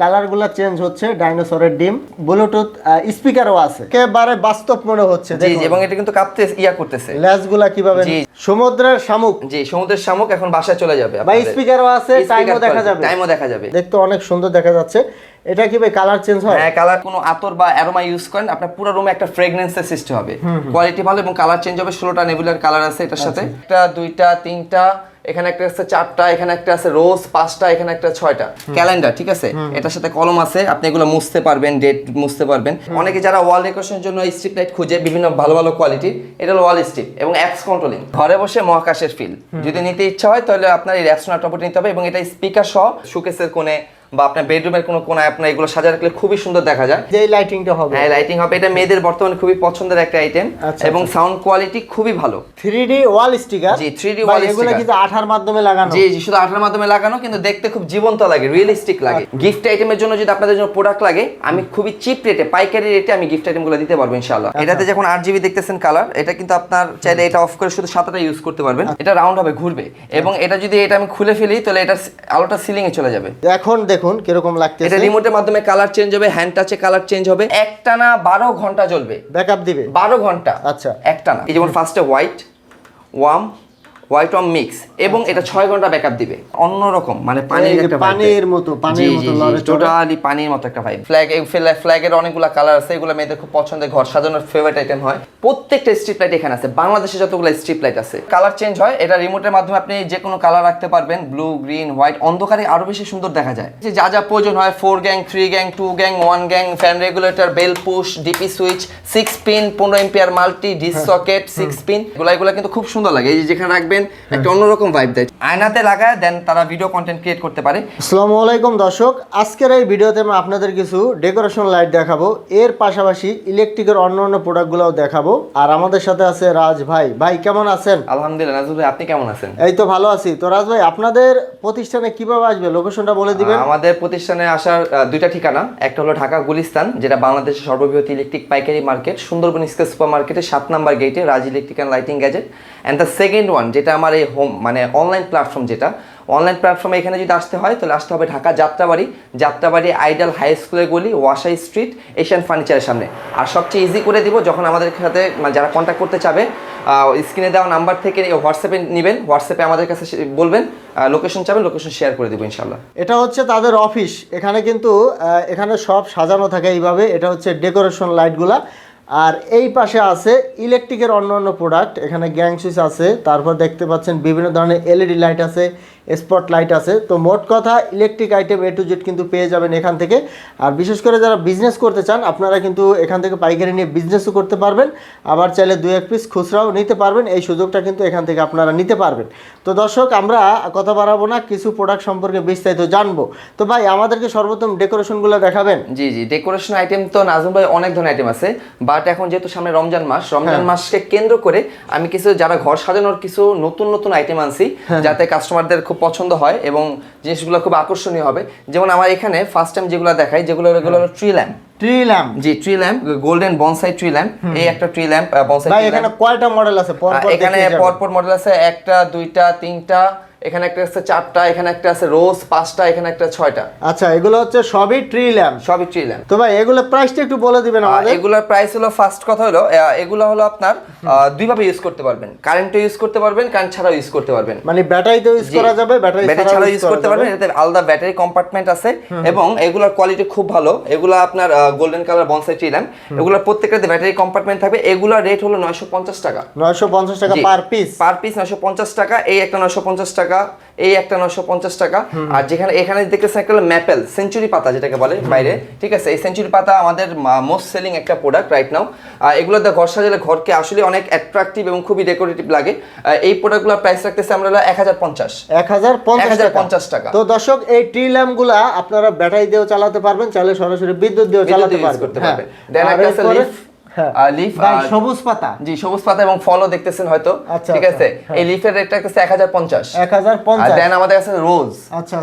কালারগুলা change হচ্ছে ডাইনোসরের ডিম ব্লুটুথ স্পিকারও আছে। একেবারে বাস্তব মনে হচ্ছে জি এবং এটা কিন্তু কাঁপতে ইয়া করতেছে। ল্যাসগুলা কীভাবে জি। সমুদ্রের শামুক। জি সমুদ্রের শামুক এখন বাসায় চলে যাবে বা স্পিকারও আছে টাইমও দেখা যাবে টাইমও দেখা যাবে। দেখতে অনেক সুন্দর দেখা যাচ্ছে। এটা কি ভাই কালার চেঞ্জ হয়? হ্যাঁ কালার কোনো আতর বা অ্যারোমা ইউজ করেন আপনার পুরো রুমে একটা ফ্রেগনেন্সের সৃষ্টি হবে। কোয়ালিটি ভালো এবং কালার চেঞ্জ হবে ষোলোটা নেবুলার কালার আছে এটার সাথে। একটা দুইটা তিনটা এখানে একটা আছে চারটা এখানে একটা আছে রোজ পাঁচটা এখানে একটা ছয়টা। ক্যালেন্ডার ঠিক আছে? এটার সাথে কলম আছে আপনি এগুলো মুছতে পারবেন ডেট মুছতে পারবেন। অনেকে যারা ওয়াল ডেকোরেশনের জন্য স্ট্রিপ লাইট খুঁজে বিভিন্ন ভালো ভালো কোয়ালিটি এটা হলো ওয়াল স্ট্রিপ এবং অ্যাপস কন্ট্রোলিং ঘরে বসে মহাকাশের ফিল যদি নিতে ইচ্ছা হয় তাহলে আপনার এই অ্যাপস টপটি নিতে হবে এবং এটা স্পিকার সহ সুকেসের কোণে বা আপনার বেডরুমের কোনো কোনায় আপনার এগুলো সাজা রাখলে খুবই সুন্দর দেখা যায়। যে লাইটিংটা হবে। হ্যাঁ লাইটিং হবে। এটা মেয়েদের বর্তমানে খুবই পছন্দের একটা আইটেম আচ্ছা, এবং সাউন্ড কোয়ালিটি খুবই ভালো। থ্রি ডি ওয়াল স্টিকার জি, 3D wall এগুলো sticker। কিন্তু আঠার মাধ্যমে লাগানো। জি জি শুধু আঠার মাধ্যমে লাগানো কিন্তু দেখতে খুব জীবন্ত লাগে রিয়েলিস্টিক লাগে। গিফট আইটেমের জন্য যদি আপনাদের জন্য প্রোডাক্ট লাগে আমি খুবই চিপ রেটে পাইকারি রেটে আমি গিফট আইটেমগুলো দিতে পারব ইনশাআল্লাহ। এটাতে যখন আট জিবি দেখতেছেন কালার এটা কিন্তু আপনার চাইলে এটা অফ করে শুধু সাতটা ইউজ করতে পারবেন। এটা রাউন্ড হবে ঘুরবে। এবং এটা যদি এটা আমি খুলে ফেলি তাহলে এটা আলোটা সিলিং এ চলে যাবে। এখন দেখুন কীরকম লাগতেছে। এটা রিমোটের মাধ্যমে কালার চেঞ্জ হবে হ্যান্ড টাচে কালার চেঞ্জ হবে। একটানা বারো ঘণ্টা চলবে ব্যাকআপ দিবে? বারো ঘণ্টা। আচ্ছা। একটানা। এই যেমন ফার্স্টে হোয়াইট ওয়াম হোয়াইট মিক্স এবং এটা ছয় ঘণ্টা ব্যাকআপ দিবে। অন্যরকম মানে পানির একটা পানির মতো, পানির মতো। টোটালি পানির মতো একটা ভাইব ফ্ল্যাগ এই ফ্ল্যাগের অনেকগুলো কালার আছে এগুলো মেয়েদের খুব পছন্দের ঘর সাজানোর ফেভারিট আইটেম হয়। প্রত্যেকটা স্ট্রিপ লাইট এখানে আছে বাংলাদেশে যতগুলো স্ট্রিপ লাইট আছে। কালার চেঞ্জ হয় এটা রিমোটের মাধ্যমে আপনি যে কোনো কালার রাখতে পারবেন ব্লু গ্রিন হোয়াইট অন্ধকারে আরও বেশি সুন্দর দেখা যায়। যে যা যা প্রয়োজন হয় four gang three gang two gang one gang fan regulator bell push DP switch six pin পনেরো এম্পিয়ার মাল্টি ডিস সকেট সিক্স পিন এগুলো এগুলো কিন্তু খুব সুন্দর লাগে। এই যে যেখানে রাখবেন একটা অন্যরকম ভাইব দেয়। আয়নাতে লাগায় দেন তারা ভিডিও কন্টেন্ট ক্রিয়েট করতে পারে। আসসালামু আলাইকুম দর্শক আজকের এই ভিডিওতে আমি আপনাদের কিছু ডেকোরেশন লাইট দেখাবো। এর পাশাপাশি ইলেকট্রিকের অন্য অন্য প্রোডাক্টগুলোও দেখাবো। আর আমাদের সাথে আছে রাজ ভাই। ভাই কেমন আছেন? আলহামদুলিল্লাহ ভাই আপনি কেমন আছেন? এই তো ভালো আছি। তো রাজ ভাই আপনাদের প্রতিষ্ঠানে কীভাবে আসবে? লোকেশনটা বলে দিবেন। আমাদের প্রতিষ্ঠানে আসার দুইটা ঠিকানা। একটা হলো ঢাকা গুলিস্তান যেটা বাংলাদেশের সর্ববৃহৎ ইলেকট্রিক পাইকারি মার্কেট সুন্দরবন স্কেল সুপার মার্কেটের সাত নাম্বার গেটে Raj electric and lighting gadget and the second one যেটা আমার এই হোম মানে অনলাইন প্ল্যাটফর্ম যেটা অনলাইন প্ল্যাটফর্মে এখানে যদি আসতে হয়, তাহলে আসতে হবে ঢাকা যাত্রাবাড়ি। যাত্রাবাড়ি আইডাল হাই স্কুলের গলি, ওয়াসাই স্ট্রিট, এশিয়ান ফার্নিচারের সামনে। আর সবচেয়ে ইজি করে দিব যখন আমাদের সাথে মানে যারা কন্ট্যাক্ট করতে চাবে স্ক্রিনে দেওয়া নাম্বার থেকে হোয়াটসঅ্যাপে নেবেন হোয়াটসঅ্যাপে আমাদের কাছে বলবেন লোকেশন চাবেন লোকেশন শেয়ার করে দেবো ইনশাল্লাহ এটা হচ্ছে তাদের অফিস এখানে কিন্তু এখানে সব সাজানো থাকে এইভাবে। এটা হচ্ছে ডেকোরেশন লাইটগুলা আর এই পাশে আছে ইলেকট্রিকের অন্য অন্য প্রোডাক্ট এখানে গ্যাং সুইচ আছে, তারপর দেখতে পাচ্ছেন বিভিন্ন ধরনের এলইডি লাইট আছে স্পট লাইট আছে। তো মোট কথা electric item A to Z কিন্তু পেয়ে যাবেন এখান থেকে। আর বিশেষ করে যারা বিজনেস করতে চান আপনারা কিন্তু এখান থেকে পাইকারি নিয়ে বিজনেসও করতে পারবেন। আবার চাইলে দু এক পিস খুচরাও নিতে পারবেন। এই সুযোগটা কিন্তু এখান থেকে আপনারা নিতে পারবেন। তো দর্শক আমরা কথা বাড়াবো না কিছু প্রোডাক্ট সম্পর্কে বিস্তারিত জানব। তো ভাই আমাদেরকে সর্বপ্রথম ডেকোরেশনগুলো দেখাবেন। জি জি ডেকোরেশন আইটেম তো নাজম ভাই অনেক ধরনের আইটেম আছে। বাট এখন যেহেতু সামনে রমজান মাস রমজান মাসকে কেন্দ্র করে আমি কিছু যারা ঘর সাজানোর কিছু নতুন নতুন আইটেম আনছি যাতে কাস্টমারদের খুব পছন্দ হয় এবং জিনিসগুলো খুব আকর্ষণীয় হবে। যেমন আমার এখানে ফার্স্ট টাইম যেগুলো দেখাই যেগুলো এগুলো হলো ট্রি ল্যাম্প ট্রি ল্যাম্প জি tree lamp golden bonsai tree lamp এই একটা ট্রি ল্যাম্প বনসাই এখানে কয়টা মডেল আছে? এখানে পর পর পরপর মডেল আছে একটা দুইটা তিনটা। এখানে একটা আছে চারটা এখানে একটা আছে রোজ পাঁচটা এখানে একটা ছয়টা। আচ্ছা এগুলো হচ্ছে সবই ট্রি ল্যাম্প সবই ট্রি ল্যাম্প তো ভাই এগুলো প্রাইসটা একটু বলে দিবেন আমাদের। এগুলোর প্রাইস হলো ফার্স্ট কথা হলো এগুলো হলো আপনার দুইভাবে ইউজ করতে পারবেন। কারেন্টও ইউজ করতে পারবেন কারেন্ট ছাড়াও ইউজ করতে পারবেন। মানে ব্যাটারিতে ইউজ করা যাবে ব্যাটারি ব্যাটারি ছাড়াও ইউজ করতে পারবেন এতে আলাদা ব্যাটারি কম্পার্টমেন্ট আছে এবং এগুলোর কোয়ালিটি খুব ভালো। এগুলো আপনার golden colour bonsai tree lamp এগুলোর প্রত্যেকটাতে ব্যাটারি কম্পার্টমেন্ট থাকবে। এগুলোর রেট হলো নয়শো পঞ্চাশ টাকা। নয়শো পঞ্চাশ টাকা পার পিস পার পিস নয়শো পঞ্চাশ টাকা এই একটা নয়শো পঞ্চাশ টাকা। এই একটা নয়শো পঞ্চাশ টাকা। আর যেখানে এখানে দেখতেছেন একটা ম্যাপেল সেঞ্চুরি পাতা যেটাকে বলে বাইরে। ঠিক আছে? এই সেঞ্চুরি পাতা আমাদের মোস্ট সেলিং একটা প্রোডাক্ট রাইট নাও এগুলো দিয়ে ঘর সাজালে ঘরকে আসলে অনেক অ্যাট্রাকটিভ এবং খুবই ডেকোরেটিভ লাগে। এই প্রোডাক্টগুলোর প্রাইস রাখতেছে আমরা এক হাজার পঞ্চাশ। এক হাজার পঞ্চাশ টাকা। তো দর্শক এই ট্রি ল্যাম্পগুলা আপনারা ব্যাটারি দিয়েও চালাতে পারবেন চাইলে সরাসরি বিদ্যুৎ দিয়েও চালাতে পারবেন। করতে হ্যাঁ। একটা লিফ ভাই সবুজ পাতা। জি সবুজ পাতা এবং ফলও দেখতেছেন হয়তো আচ্ছা, ঠিক আচ্ছা, আছে? হ্যাঁ। এই লিফের রেটটা হচ্ছে এক হাজার পঞ্চাশ। এক হাজার আর পঞ্চাশ দেন আমাদের কাছে রোজ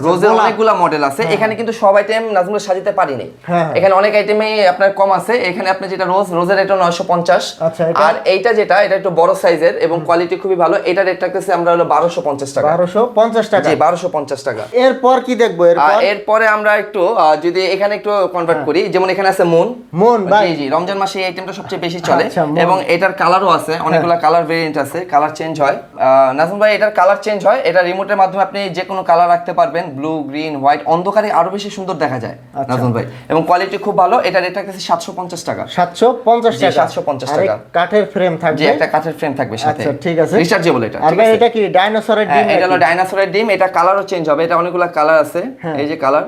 রোজের। অনেকগুলো মডেল আছে। এখানে কিন্তু সব আইটেম নাজমুল সাজাতে হ্যাঁ, হ্যাঁ। এখানে অনেক আইটেমে আপনার কম আছে। এখানে আপনি যেটা রোজ রোজের রেটটা নয়শো পঞ্চাশ। আচ্ছা, এটা? আর এইটা যেটা এটা একটু বড় সাইজের এবং কোয়ালিটি খুবই ভালো। এটা রেট রাখতেছি আমরা হলো বারোশো পঞ্চাশ টাকা। বারোশো পঞ্চাশ টাকা। জি বারোশো পঞ্চাশ টাকা। এরপর কি দেখব? এরপর? এরপরে আমরা একটু যদি এখানে একটু কনভার্ট করি যেমন এখানে আছে মুন মন জি জি রমজান মাসে এই আইটেমটা সবচেয়ে বেশি চলে। আচ্ছা, এবং এটার কালারও আছে অনেকগুলো কালার ভেরিয়েন্ট আছে কালার চেঞ্জ হয়। আহ, নাজমুল ভাই এটার কালার চেঞ্জ হয় এটা রিমোটের মাধ্যমে আপনি যে কোনো কালার রাখতে পারবেন ব্লু গ্রিন হোয়াইট অন্ধকারে আরও বেশি সুন্দর দেখা যায় আচ্ছা। নাজমুল ভাই। এবং কোয়ালিটি খুব ভালো এটা রেট রাখতেছি সাতশো পঞ্চাশ টাকা। সাতশো পঞ্চাশ টাকা? 750 আর টাকা। কাঠের ফ্রেম থাকবে? একটা কাঠের ফ্রেম থাকবে সাথে। আচ্ছা ঠিক আছে। রিচার্জেবল এটা আর ভাই এটা কি ডাইনোসরের ডিম হ্যাঁ, এটা হলো? ডাইনোসরের ডিম এটা কালারও চেঞ্জ হবে এটা অনেকগুলো কালার আছে হ্যাঁ। এই যে কালার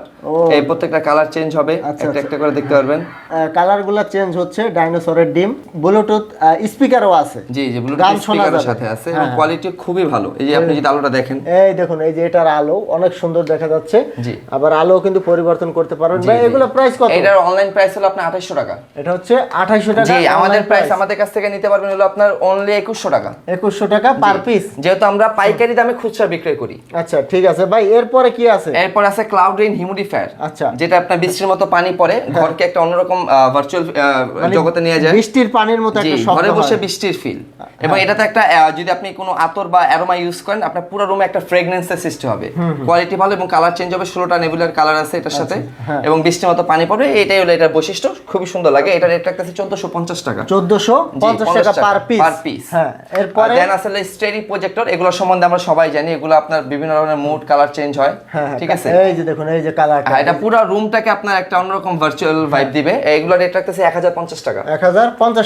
এই প্রত্যেকটা কালার চেঞ্জ হবে আচ্ছা, একটা। একটা করে দেখতে পারবেন। কালারগুলো চেঞ্জ হচ্ছে ডাইনোসরের ডিম ব্লুটুথ স্পিকারও আছে। জি জি ব্লুটুথ গান শোনা স্পিকারের যাবে। সাথে আছে হ্যাঁ, এবং হ্যাঁ। কোয়ালিটি খুবই ভালো। এই যে আপনি যদি আলোটা দেখেন। এই দেখুন এই যে এটার আলো অনেক সুন্দর দেখা যাচ্ছে। জি। আবার আলো কিন্তু পরিবর্তন করতে পারবেন। ভাই এগুলো প্রাইস কত? এটার অনলাইন প্রাইস হলো আপনার 2800 টাকা। এটা হচ্ছে আঠাইশো টাকা জি আমাদের প্রাইস আমাদের কাছ থেকে নিতে পারবেন হলো আপনার অনলি 2100 টাকা। একুশশো টাকা পার পিস যেহেতু আমরা পাইকারি দামে খুচরা বিক্রয় করি। আচ্ছা ঠিক আছে। ভাই এরপরে কি আছে? এরপর আছে ক্লাউড রেইন হিউমিডিফায়ার আচ্ছা। যেটা আপনার বৃষ্টির মতো পানি পড়ে ঘরকে একটা অন্যরকম ভার্চুয়াল মানে জগতে নিয়ে যায়। বৃষ্টির পানির মতো একটা শব্দ ঘরে বসে হ্যাঁ। বৃষ্টির ফিল এবং এটাতে একটা যদি আপনি কোনো আতর বা অ্যারোমা ইউজ করেন আপনার পুরো রুমে একটা ফ্রেগনেন্সের সৃষ্টি হবে। কোয়ালিটি ভালো এবং কালার চেঞ্জ হবে ষোলোটা নেবুলার কালার আছে এটার সাথে। হ্যাঁ। এবং বৃষ্টির মতো পানি পড়বে এটাই হলো এটার বৈশিষ্ট্য। খুবই সুন্দর লাগে। এটা রেট রাখতেছে চোদ্দশো পঞ্চাশ টাকা। চোদ্দশো পঞ্চাশ টাকা পার পিস পার পিস হ্যাঁ এরপরে? দেন আসলে স্টেরি প্রজেক্টর এগুলো সম্বন্ধে আমরা সবাই জানি। এগুলো আপনার বিভিন্ন ধরনের মুড কালার চেঞ্জ হয়। হ্যাঁ হ্যাঁ, ঠিক আছে? এই যে দেখুন এই যে কালারটা হ্যাঁ, এটা পুরো রুমটাকে আপনার একটা অন্যরকম ভার্চুয়াল ভাইব দিবে। এইগুলো রেট রাখতেছে এক হাজার পঞ্চাশ টাকা। এক হাজার পঞ্চাশ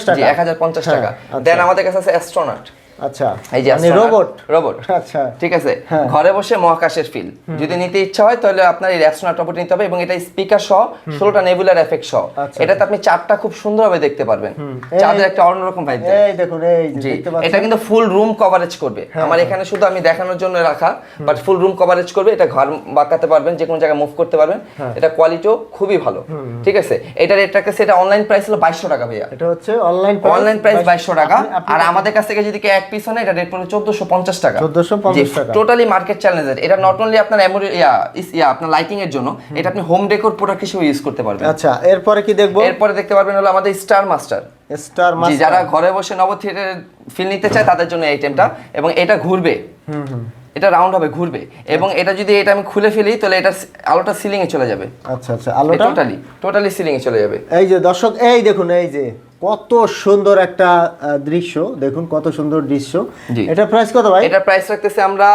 টাকা। এক হাজার পঞ্চাশ হ্যাঁ, টাকা। আচ্ছা। দেন আমাদের কাছে আছে অ্যাস্ট্রোনট আচ্ছা এই যে মানে রোবট রোবট আচ্ছা। ঠিক আছে হ্যাঁ। ঘরে বসে মহাকাশের ফিল যদি নিতে ইচ্ছা হয় তাহলে আপনার এই অ্যাস্ট্রোনট রোবট নিতে হবে এবং এটা স্পিকার সহ ষোলোটা নেবুলার এফেক্ট সহ। আচ্ছা। এটাতে আপনি চারটা খুব সুন্দরভাবে দেখতে পারবেন। চাঁদের একটা অন্যরকম ভাইব এই দেখুন এই দেখতে এটা পাচ্ছেন? হ্যাঁ, কিন্তু ফুল রুম কভারেজ করবে। আমার এখানে শুধু আমি দেখানোর জন্য রাখা বাট ফুল রুম কভারেজ করবে। এটা ঘর বাঁকাতে পারবেন যে কোনো জায়গায় মুভ করতে পারবেন। হ্যাঁ। এটা কোয়ালিটিও খুবই ভালো। ঠিক আছে? এটা রেট রাখতেছে এটা অনলাইন প্রাইস হলো বাইশশো টাকা ভাইয়া। এটা হচ্ছে অনলাইন অনলাইন প্রাইস বাইশশো টাকা। আর আমাদের কাছ থেকে যদি কেউ এক পিস নেয় এটা রেট পড়বে চোদ্দশো পঞ্চাশ টাকা। 1450 টাকা। টোটালি মার্কেট চ্যালেঞ্জের এটা নট অনলি আপনার এমোরি ইয়া ইয়া আপনার লাইটিং এর জন্য এটা আপনি হোম ডেকোর প্রোডাক্ট হিসেবে ইউজ করতে পারবেন। আচ্ছা এরপরে কি দেখব? এরপরে দেখতে পারবেন হলো আমাদের স্টার মাস্টার স্টার মাস্টার যারা ঘরে বসে নব থিয়েটার ফিল নিতে চায় তাদের জন্য এই আইটেমটা এবং এটা ঘুরবে। এটা রাউন্ড হবে ঘুরবে। এবং এটা যদি এটা আমি খুলে ফেলি তাহলে এটা আলোটা সিলিং এ চলে যাবে। আচ্ছা আচ্ছা। আলোটা? টোটালি টোটালি সিলিং এ চলে যাবে। এই যে দর্শক এই দেখুন এই যে কত সুন্দর একটা দৃশ্য। দেখুন কত সুন্দর দৃশ্য। এটা প্রাইস কত ভাই? এটা প্রাইস রাখতেছে আমরা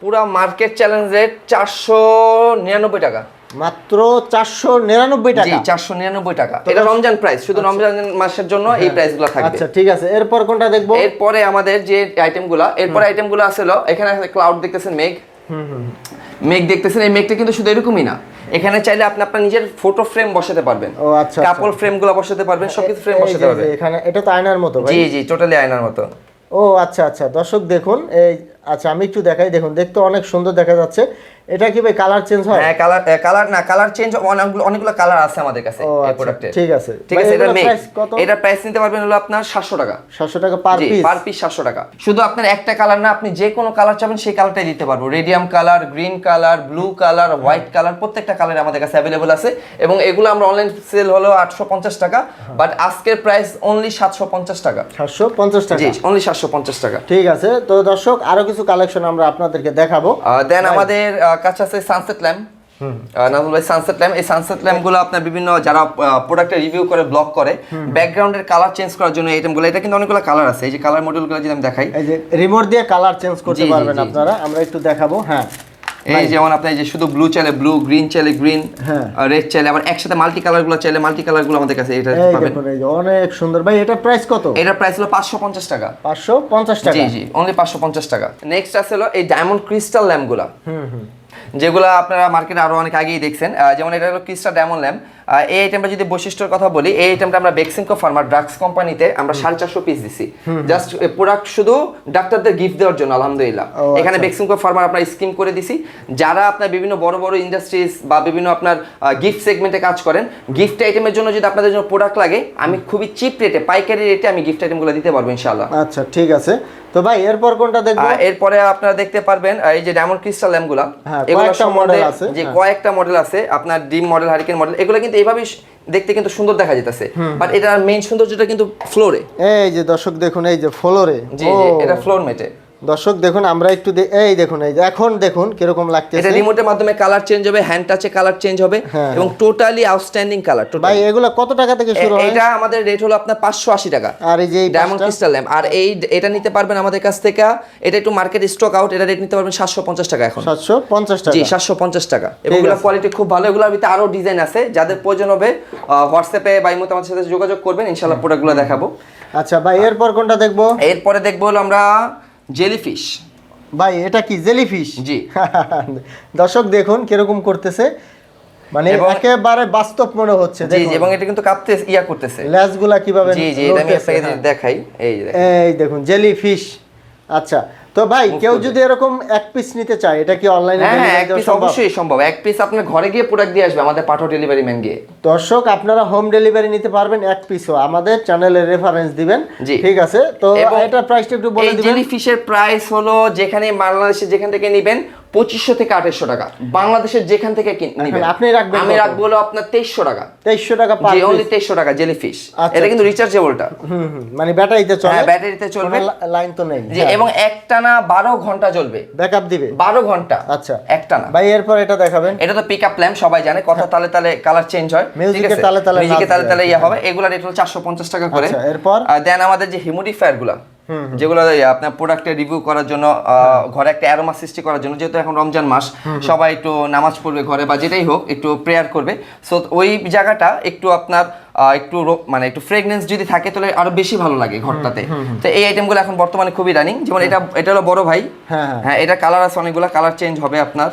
পুরা মার্কেট চ্যালেঞ্জ রেট চারশো নিরানব্বই টাকা। মাত্র চারশো নিরানব্বই টাকা। চারশো নিরানব্বই টাকা। এটা রমজান প্রাইস শুধু রমজান মাসের জন্য এই প্রাইসগুলো থাকবে। আচ্ছা ঠিক আছে। এরপর কোনটা দেখব? এরপরে আমাদের যে আইটেমগুলো এরপরে আইটেমগুলো আসলো এখানে ক্লাউড দেখতেছেন মেঘ। মেঘ দেখতেছেন এই মেঘটা কিন্তু শুধু এরকমই না। এখানে চাইলে আপনি আপনার নিজের ফটো ফ্রেম বসাতে পারবেন। ও আচ্ছা কাপড় ফ্রেমগুলো বসাতে পারবেন সবকিছু ফ্রেম বসাতে পারবেন। এখানে এটা তো আয়নার মতো জি জি টোটালি আয়নার মতো। ও আচ্ছা আচ্ছা। দর্শক দেখুন এই আচ্ছা আমি একটু দেখাই দেখুন দেখতে অনেক সুন্দর দেখা যাচ্ছে। এটা কি ভাই কালার চেঞ্জ হয়? হ্যাঁ কালার কালার না কালার চেঞ্জ অনেকগুলো অনেকগুলো কালার আছে আমাদের কাছে এই আচ্ছা প্রোডাক্টে ঠিক আছে। ঠিক আছে এটা price কত? এটার প্রাইস নিতে পারবেন হলো আপনার সাতশো টাকা। সাতশো টাকা পার পিস পার পিস সাতশো টাকা। শুধু আপনার একটা কালার না আপনি যে কোনো কালার চাবেন সেই কালারটাই দিতে পারব। Radium colour green colour blue colour white colour প্রত্যেকটা কালার আমাদের কাছে অ্যাভেলেবল আছে। এবং এগুলো আমরা অনলাইন সেল হলো আটশো পঞ্চাশ টাকা বাট আজকের প্রাইস অনলি সাতশো পঞ্চাশ টাকা। সাতশো পঞ্চাশ টাকা? জি অনলি সাতশো পঞ্চাশ টাকা। ঠিক আছে তো দর্শক আরও কিছু কালেকশন আমরা আপনাদেরকে দেখাবো। দেন আমাদের কাছে আছে সানসেট ল্যাম্প নাজমুল ভাই সানসেট ল্যাম্প এই সানসেট ল্যাম্পগুলো আপনার বিভিন্ন যারা প্রোডাক্টের রিভিউ করে ব্লগ করে ব্যাকগ্রাউন্ডের কালার চেঞ্জ করার জন্য আইটেমগুলো এটা কিন্তু অনেকগুলো কালার আছে। এই যে কালার মডেলগুলো যদি আমি দেখাই। এই যে রিমোট দিয়ে কালার চেঞ্জ করতে পারবেন আপনারা। আমরা একটু দেখাবো হ্যাঁ। এই যেমন আপনি যে শুধু ব্লু চাইলে ব্লু গ্রিন চাইলে গ্রিন হ্যাঁ। রেড চাইলে আবার একসাথে মাল্টি কালারগুলো চাইলে মাল্টি কালারগুলো আমাদের কাছে এটা পাবেন। অনেক সুন্দর। ভাই এটা প্রাইস কত? এটার প্রাইস হলো পাঁচশো পঞ্চাশ টাকা। পাঁচশো পঞ্চাশ টাকা। জি জি অনলি পাঁচশো পঞ্চাশ টাকা। নেক্সট আছে হলো এই ডায়মন্ড ক্রিস্টাল ল্যাম্পগুলা। হুম হুম। যেগুলো আপনারা মার্কেটে আরও অনেক আগেই দেখছেন যেমন এটা হলো ক্রিস্টা ডায়মন্ড ল্যাম্প এই আইটেমটা যদি বৈশিষ্ট্যের কথা বলি এই আইটেমটা আমরা বেক্সিমকো ফার্মার ড্রাগস কোম্পানিতে আমরা সাড়ে চারশো পিস দিছি। জাস্ট প্রোডাক্ট শুধু ডাক্তারদের গিফট দেওয়ার জন্য আলহামদুলিল্লাহ। এখানে আচ্ছা। বেক্সিমকো ফার্মার আপনার স্কিম করে দিছি। যারা আপনার বিভিন্ন বড় বড় ইন্ডাস্ট্রিজ বা বিভিন্ন আপনার গিফট সেগমেন্টে কাজ করেন গিফট আইটেমের জন্য যদি আপনাদের জন্য প্রোডাক্ট লাগে আমি খুবই চিপ রেটে পাইকারি রেটে আমি গিফট আইটেমগুলো দিতে পারব ইনশাআল্লাহ। আচ্ছা ঠিক আছে। তো ভাই এরপর কোনটা দেখব? এরপরে আপনারা দেখতে পারবেন এই যে ডায়মন্ড ক্রিস্টাল ল্যাম্পগুলা এগুলো সম্বন্ধে আছে, যে হ্যাঁ। কয়েকটা মডেল আছে আপনার ডিম মডেল হারিকেন মডেল এগুলো কিন্তু এইভাবেই দেখতে কিন্তু সুন্দর দেখা যেতেছে বাট এটার মেইন সৌন্দর্যটা কিন্তু ফ্লোরে এই যে দর্শক দেখুন এই যে ফ্লোরে জি জি এটা ফ্লোর মেটে দর্শক দেখুন আমরা একটু এই দেখুন এই যে এখন দেখুন কীরকম লাগছে এটা রিমোটের মাধ্যমে কালার চেঞ্জ হবে হ্যান্ড টাচে কালার চেঞ্জ হবে হ্যাঁ, এবং টোটালি আউটস্ট্যান্ডিং কালার ভাই এগুলো কত টাকা থেকে শুরু হয়? এটা আমাদের রেট হলো আপনার পাঁচশো আশি টাকা। আর এই যে ডায়মন্ড? ক্রিস্টাল ল্যাম্প আর এই এটা নিতে পারবেন আমাদের কাছ থেকে এটা একটু মার্কেট স্টক আউট এটা রেট নিতে পারবেন সাতশো পঞ্চাশ টাকা এখন। সাতশো পঞ্চাশ টাকা। জি সাতশো পঞ্চাশ টাকা। এবং এগুলো কোয়ালিটি খুব ভালো এগুলোর ভিতরে আরও ডিজাইন আছে। যাদের প্রয়োজন হবে হোয়াটসঅ্যাপে বা ইমোতে আমাদের সাথে যোগাযোগ করবেন ইনশাল্লাহ প্রোডাক্টগুলো দেখাবো। আচ্ছা ভাই এরপর কোনটা দেখব? এরপরে দেখব হলো আমরা জেলিফিশ। ভাই এটা কি জেলিফিশ? জি। দর্শক দেখুন কীরকম করতেছে। মানে একেবারে বাস্তব মনে হচ্ছে জি জি এবং এটা কিন্তু কাঁপতে ইয়া করতেছে। ল্যাজগুলা কীভাবে জি জি এটা আমি আপনাকে হ্যাঁ। দেখাই। এই যে এই দেখুন জেলিফিশ। আচ্ছা তো ভাই কেউ যদি এরকম এক পিস নিতে চায় এটা কি অনলাইনে হ্যাঁ হ্যাঁ এক পিস অবশ্যই সম্ভব। এক পিস আপনার ঘরে গিয়ে প্রোডাক্ট দিয়ে আসবে আমাদের পাঠো ডেলিভারি ম্যান গিয়ে। দর্শক আপনারা হোম ডেলিভারি নিতে পারবেন এক পিসও আমাদের চ্যানেলে রেফারেন্স দিবেন। ঠিক আছে? তো এটা প্রাইসটা একটু বলে এই দিবেন। জেলি ফিশের প্রাইস হলো যেখানে বাংলাদেশে যেখান থেকে নেবেন পঁচিশশো থেকে আঠাশশো টাকা। বাংলাদেশের যেখান থেকে নিবেন। আপনি রাখবেন আমি রাখব হলো আপনার তেইশশো টাকা। তেইশশো টাকা জি অনলি তেইশশো টাকা জেলি ফিশ আচ্ছা, এটা কিন্তু রিচার্জেবলটা মানে ব্যাটারিতে চলে? হ্যাঁ ব্যাটারিতে চলবে। লাইন তো নেই। জি এবং একটানা বারো ঘণ্টা জ্বলবে। ব্যাকআপ দিবে? বারো ঘণ্টা। আচ্ছা। একটানা। ভাই এরপর এটা দেখাবেন। এটা তো পিক আপ ল্যাম্প সবাই জানে। কথা তালে তালে কালার চেঞ্জ হয়। এ তালে তালে মিউজিকে তালে তালে ইয়া হবে। এগুলা রেট হলো চারশো পঞ্চাশ টাকা করে। আচ্ছা, এরপর? দেন আমাদের যে হিউমিডিফায়ারগুলা যেগুলো আপনার প্রোডাক্টের রিভিউ করার জন্য ঘরে একটা অ্যারোমা সৃষ্টি করার জন্য যেহেতু এখন রমজান মাস সবাই একটু নামাজ পড়বে ঘরে বা যেটাই হোক একটু প্রেয়ার করবে। সো ওই জায়গাটা একটু আপনার একটু মানে একটু ফ্রেগনেন্স যদি থাকে তাহলে আরও বেশি ভালো লাগে ঘরটাতে। তো এই আইটেমগুলো এখন বর্তমানে খুবই রানিং যেমন এটা এটা হলো বড় ভাই। হ্যাঁ, হ্যাঁ। হ্যাঁ এটা কালার আছে অনেকগুলো কালার চেঞ্জ হবে আপনার।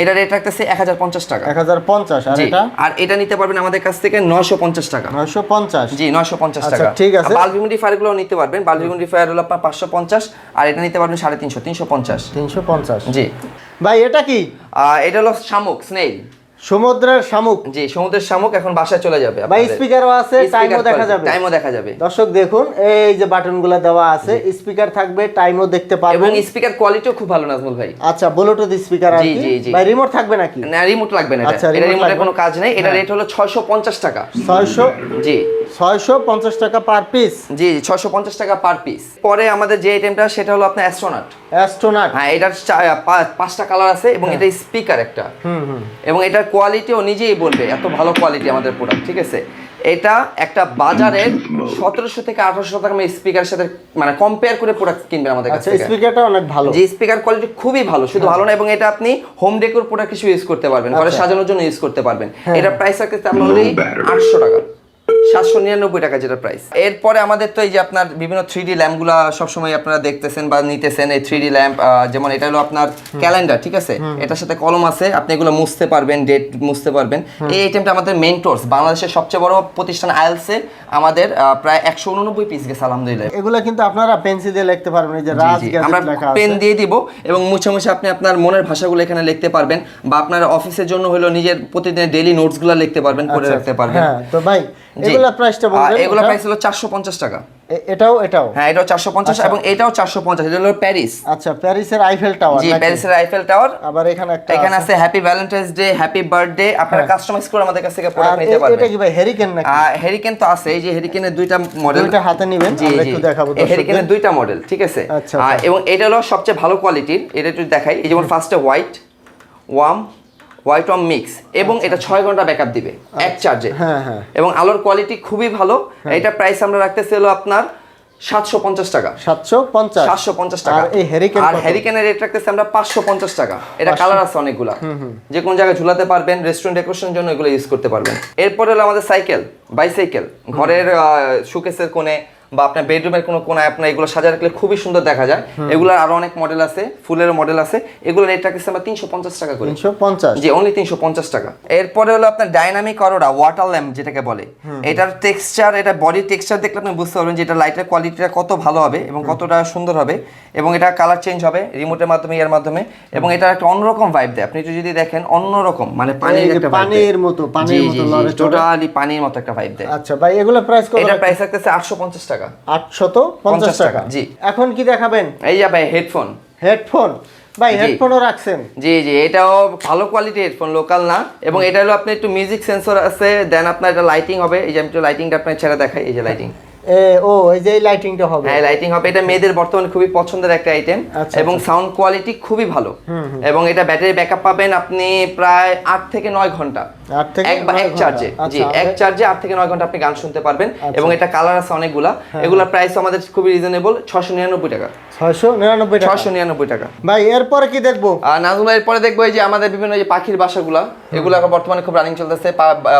এটা রেট রাখতেছে এক হাজার পঞ্চাশ টাকা। এক হাজার পঞ্চাশ আর এটা? আর এটা নিতে পারবেন আমাদের কাছ থেকে নয়শো পঞ্চাশ টাকা। নয়শো পঞ্চাশ? জি নয়শো পঞ্চাশ আচ্ছা, টাকা। ঠিক আছে। বাল্ব হিউমিডিফায়ারগুলো নিতে পারবেন। বাল্ব হিউমিডিফায়ার হলো আপনার পাঁচশো পঞ্চাশ আর এটা নিতে পারবেন সাড়ে তিনশো তিনশো পঞ্চাশ। তিনশো পঞ্চাশ। জি। ভাই এটা কি? এটা হলো শামুক স্নেল সমুদ্রের শামুক। জি সমুদ্রের শামুক এখন বাসায় চলে যাবে বা স্পিকারও আছে টাইমও দেখা যাবে। টাইমও দেখা যাবে। দর্শক দেখুন এই যে বাটনগুলো দেওয়া আছে স্পিকার থাকবে টাইমও দেখতে এবং স্পিকার কোয়ালিটিও খুব ভালো নাজমুল ভাই। আচ্ছা ব্লুটুথ স্পিকার আছে জি, জি। ভাই রিমোট থাকবে নাকি? না রিমোট লাগবে না এটা। আচ্ছা, রিমোটের কোনো কাজ নেই এটা হ্যাঁ। রেট হলো ছয়শো পঞ্চাশ টাকা। ছয়শো? জি। ছয়শো পঞ্চাশ টাকা পার পিস জি ছয়শো পঞ্চাশ টাকা পার পিস পরে আমাদের যে আইটেমটা সেটা হলো আপনার অ্যাস্ট্রোনাট অ্যাস্ট্রোনাট হ্যাঁ এটার পাঁচটা কালার আছে এবং এটা স্পিকার একটা। হুম হুম। এবং এটার কোয়ালিটিও নিজেই বলবে এত ভালো কোয়ালিটি আমাদের প্রোডাক্ট ঠিক আছে? এটা একটা বাজারের সতেরোশো থেকে আঠারোশো টাকা স্পিকার সাথে মানে কম্পেয়ার করে প্রোডাক্ট কিনবেন আমাদের কাছ আচ্ছা স্পিকারটা অনেক ভালো। যে স্পিকার কোয়ালিটি খুবই ভালো শুধু ভালো না এবং এটা আপনি হোম ডেকোর প্রোডাক্ট হিসেবে ইউজ করতে পারবেন ঘরে আচ্ছা। সাজানোর জন্য ইউজ করতে পারবেন। এটা প্রাইস রাখতে আমরা হলেই আটশো টাকা। সাতশো নিরানব্বই টাকা যেটা প্রাইস এরপরে আমাদের তো এই যে আপনার বিভিন্ন থ্রি ডি ল্যাম্পগুলো সবসময় আপনারা দেখতেছেন বা নিতেছেন এই থ্রি ডি ল্যাম্প যেমন এটা হলো আপনার ক্যালেন্ডার ঠিক আছে? এটার সাথে কলম আছে আপনি এগুলো মুছতে পারবেন ডেট মুছতে পারবেন। এই আইটেমটা আমাদের মেন্টর্স বাংলাদেশের সবচেয়ে বড় প্রতিষ্ঠান আইএলসে আমাদের প্রায় একশো উননব্বই পিস গেছে আলহামদুলিল্লাহ। এগুলো কিন্তু আপনারা পেন্সিল দিয়ে লিখতে পারবেন এই যে রাজ আমরা পেন দিয়ে দিব এবং মুছে মুছে আপনি আপনার মনের ভাষাগুলো এখানে লিখতে পারবেন বা আপনার অফিসের জন্য হলো নিজের প্রতিদিনের ডেইলি নোটসগুলো লিখতে পারবেন করে আচ্ছা, রাখতে পারবেন। হ্যাঁ তো ভাই জি। এগুলা প্রাইসটা বলবেন? প্রাইস হলো চারশো পঞ্চাশ টাকা। এটাও এটাও? হ্যাঁ এটাও চারশো পঞ্চাশ এবং এটাও চারশো পঞ্চাশ। এটা হলো প্যারিস আচ্ছা প্যারিসের আইফেল টাওয়ার জি প্যারিসের আইফেল টাওয়ার আবার এখানে একটা এখানে আছে। Happy Valentine's Day happy birthday আপনারা কাস্টমাইজ করে আমাদের কাছ থেকে প্রোডাক্ট নিতে এ- এটা কি ভাই হেরিকেন নাকি? হেরিকেন তো আছে। এই যে হেরিকেনের দুইটা মডেল দুইটা হাতে নিবেন আমরা একটু দেখাবো হেরিকেনের দুইটা মডেল ঠিক আছে? আচ্ছা, আচ্ছা। এবং এটা হলো সবচেয়ে ভালো কোয়ালিটির এটা একটু দেখাই। এই যেমন ফার্স্টে white warm white warm mix এবং এটা ছয় ঘণ্টা ব্যাকআপ দিবে এক চার্জে হ্যাঁ হ্যাঁ। এবং আলোর কোয়ালিটি খুবই ভালো। এটা প্রাইস আমরা রাখতেছি হলো আপনার সাতশো পঞ্চাশ টাকা। সাতশো পঞ্চাশ। সাতশো পঞ্চাশ টাকা। আর এই আর হ্যারিকেনের রেট রাখতেছি আমরা পাঁচশো পঞ্চাশ টাকা। এটা কালার আছে অনেকগুলা। যে কোন জায়গায় ঝুলাতে পারবেন রেস্টুরেন্ট ডেকোরেশনের জন্য এগুলো ইউজ করতে পারবেন। এরপরে হলো আমাদের সাইকেল বাইসাইকেল ঘরের সুকেসের কোণে বা আপনার বেডরুমের কোনো কোনায় আপনার এগুলো সাজা রাখলে খুবই সুন্দর দেখা যায়। এগুলোর আরও অনেক মডেল আছে ফুলের মডেল আছে। এগুলো রেট রাখতেছে আমরা তিনশো পঞ্চাশ টাকা করে। তিনশো পঞ্চাশ? জি অনলি তিনশো পঞ্চাশ টাকা। এরপরে হলো আপনার ডাইনামিক অরোরা ওয়াটার ল্যাম্প যেটাকে বলে। এটার টেক্সচার এটা বডি টেক্সচার দেখলে আপনি বুঝতে পারবেন যে এটা লাইটের কোয়ালিটিটা কত ভালো হবে এবং কতটা সুন্দর হবে এবং এটা কালার চেঞ্জ হবে রিমোটের মাধ্যমে ইয়ার মাধ্যমে এবং এটা একটা অন্যরকম ভাইব দেয়। আপনি একটু যদি দেখেন অন্যরকম মানে পানির একটা পানির মতো, পানির মতো। টোটালি পানির মতো একটা ভাইব দেয়। আচ্ছা ভাই এগুলো প্রাইস কত এটার প্রাইস রাখতেছে আটশো পঞ্চাশ টাকা। আটশত পঞ্চাশ টাকা টাকা, জি। এখন কি দেখাবেন? এই যা ভাই হেডফোন হেডফোন ভাই হেডফোনও রাখছেন। জি জি এটাও ভালো কোয়ালিটির হেডফোন লোকাল না। এবং এটা হলো আপনার একটু মিউজিক সেন্সর আছে দেন আপনার এটা লাইটিং হবে। এই যে আমি একটু লাইটিংটা আপনার ছেড়ে দেখাই এই যে লাইটিং এ ও এই যে লাইটিংটা হবে। হ্যাঁ লাইটিং হবে। এটা মেয়েদের বর্তমানে খুবই পছন্দের একটা আইটেম আচ্ছা, এবং সাউন্ড কোয়ালিটি খুবই ভালো। এবং এটা ব্যাটারি ব্যাকআপ পাবেন আপনি প্রায় আট থেকে নয় ঘণ্টা। এক। চার্জে জি আচ্ছা, এক চার্জে আট থেকে নয় ঘণ্টা আপনি গান শুনতে পারবেন এবং এটা কালার আছে অনেকগুলা। প্রাইস আমাদের খুবই রিজনেবল ছশো নিরানব্বই টাকা। ছয়শো নিরানব্বই ছশো নিরানব্বই টাকা। ভাই এরপরে কি দেখব? নাজমুল ভাইয়ের দেখব এই যে আমাদের বিভিন্ন যে পাখির বাসাগুলা এগুলো এখন বর্তমানে খুব রানিং চলতেছে।